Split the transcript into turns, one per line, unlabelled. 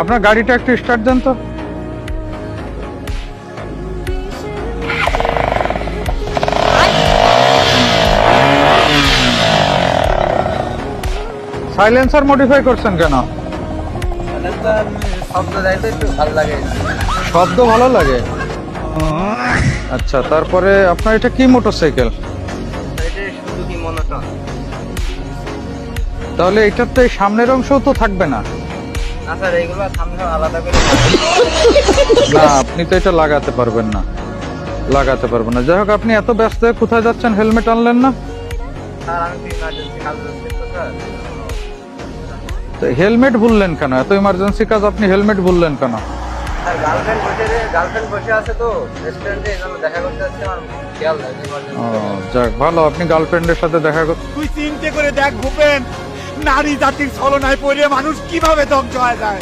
আপনার গাড়িটা একটু স্টার্ট দেন তো। সাইলেন্সার মডিফাই করছেন কেন?
শব্দ ভালো লাগে।
শব্দ ভালো লাগে আচ্ছা তারপরে আপনার এটা কি
কি মনোটন
তাহলে এটার তো সামনের অংশও তো থাকবে না।
না করে
না আপনি তো এটা লাগাতে পারবেন না। লাগাতে পারবেন না। যাই হোক আপনি এত ব্যস্ত হয়ে কোথায় যাচ্ছেন? হেলমেট আনলেন না?
তো ইমার্জেন্সি কাজ করছি তো স্যার।
তো হেলমেট ভুললেন কেন? এত ইমার্জেন্সি কাজ আপনি হেলমেট ভুললেন কেন?
স্যার গার্লফ্রেন্ড গার্লফ্রেন্ড বসে আছে তো। রেস্টুরেন্টে এই জন্য দেখা করতে যাচ্ছি আমার খেয়াল নেই
ও যাক ভালো আপনি গার্লফ্রেন্ডের সাথে দেখা
তুই করে দেখ ভূপেন। নারী জাতির ছলনায় পড়ে মানুষ কীভাবে ধ্বংস হয়ে যায়?